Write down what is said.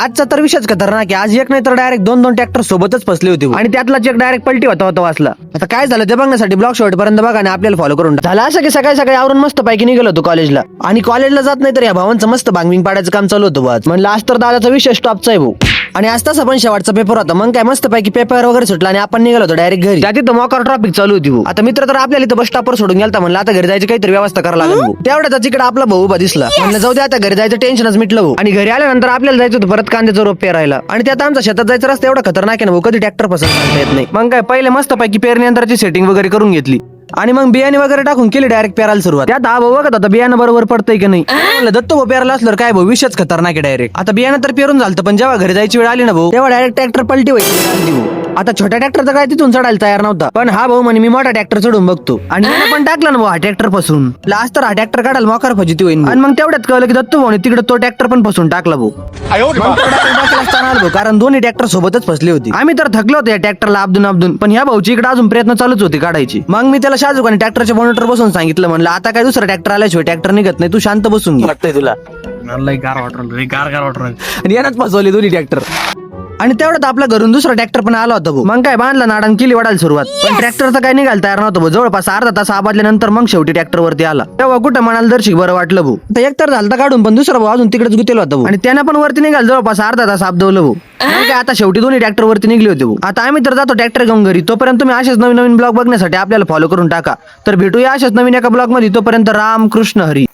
आजचा तर विषयच खतरनाक आहे. आज एक नाही तर डायरेक्ट दोन दोन ट्रॅक्टर सोबतच फसले होते. आणि त्यातलाच एक डायरेक्ट पलटी होता होता वाचला. आता काय झालं ते बघण्यासाठी ब्लॉक शेवट पर्यंत बघा आणि आपल्याला फॉलो करून टाका. झालं असं की सकाळी सकाळी आवरून मस्त पैकी निघालो होतो कॉलेजला आणि कॉलेजला जात नाही तर या भावांचं मस्त भांगविंग पाडायचं काम चालू होतं म्हणलं आज तर दादाचा विषय स्टॉपचा आहे भाऊ. आणि आज तसा पण शेवटचा पेपर होता. मग काय मस्त पैकी पेपर वगैरे सुटला आणि आपण निघालो होतो डायरेक्ट घरी. त्या तिथं मोकार ट्रॉफिक चालू होती आता मित्र तर आपल्याला इथं बस स्टॉपवर सोडून गेलता म्हणलं आता घरी जायची काहीतरी व्यवस्था करायला लागेल भाऊ. तेवढ्याच इकडे आपला भाऊ उभा दिसला. म्हणलं जाऊ दे आता घरी जायचं टेन्शनच मिटलं भाऊ. आणि घरी आल्यानंतर आपल्याला जायचं होतं परत कांद्याचं रोप पेरायला. आणि त्यात आमचा शेतात जायचं रस्ता एवढा खतरनाक आहे ना भाऊ कधी ट्रॅक्टर पसंत येत नाही. मग काय पहिले मस्त पैकी पेरणी यंत्राची सेटिंग वगैरे करून घेतली. आणि मग बियाणे वगैरे टाकून केली डायरेक्ट पेरायला सुरुवात. त्यात हा भाऊ बघत होता बियाणं बरोबर पडतंय की नाही? म्हणलं दत्त भाऊ पेरायला असलं काय भाऊ विषयच खतरनाक आहे डायरेक्ट आता बियाणं तर पेरून झालं पण जेव्हा घरी जायची वेळ आली ना भाऊ तेव्हा डायरेक्ट ट्रॅक्टर पलटी व्हायची. आता छोट्या ट्रॅक्टरचा काय तिथून चढायला तयार नव्हता. पण हा भाऊ म्हणे मी मोठा ट्रॅक्टर चढून बघतो. आणि त्याने पण टाकला ना भाऊ हा ट्रॅक्टरपासून. लास्ट तर हा ट्रॅक्टर काढाल मोकार फजिती होईल आणि मग तेवढ्यात कळलं की दत्तू भाऊ तिकडे तो ट्रॅक्टर पण फसून टाकला भाऊ. मग तो ट्रॅक्टर टाकला असताना आलो भाऊ, कारण दोन्ही ट्रॅक्टर सोबतच फसले होते. आम्ही तर थकलो होतो या ट्रॅक्टरला अब्दून अब्दून पण ह्या भाऊची इकडे अजून प्रयत्न चालूच होते काढायची. मग मी त्याला शाजूक आणि ट्रॅक्टरच्या मॉनिटर बसून सांगितलं म्हणलं आता काय दुसरा ट्रॅक्टर आल्याशिवाय ट्रॅक्टर निघत नाही. तू शांत बसून घे. वाटतंय तुला. लय गार लय गार गार वाटलं आणि यानंच फसवले दोन्ही ट्रॅक्टर आणि तेवढ्यात आपल्या घरून दुसरा ट्रॅक्टर पण आला होता भाऊ. मग काय बांधला नाडन केली वडायला सुरुवात. पण ट्रॅक्टरचं काय निघाल तयार नव्हतं भाऊ. जवळपास अर्धा तास आबादल्यानंतर मग शेवटी ट्रॅक्टर वरती आला. तेव्हा कुठं म्हणाल दर्शिक बरं वाटलं भाऊ? तर एक तर झालं काढून पण दुसरा भाऊ अजून तिकडेच गुतेला होता भाऊ. आणि त्यानं पण वरती निघाल जवळपास अर्धा तास आबदवलं भाऊ. मग काय आता शेवटी दोन्ही ट्रॅक्टर वरती निघले होते भाऊ. आता आम्ही तर जातो ट्रॅक्टर घेऊन घरी. तोपर्यंत तुम्ही असेच नवीन नवीन ब्लॉग बघण्यासाठी आपल्याला फॉलो करून टाका. तर भेटूया अशाच नवीन एका ब्लॉगमध्ये. तोपर्यंत राम कृष्ण हरी.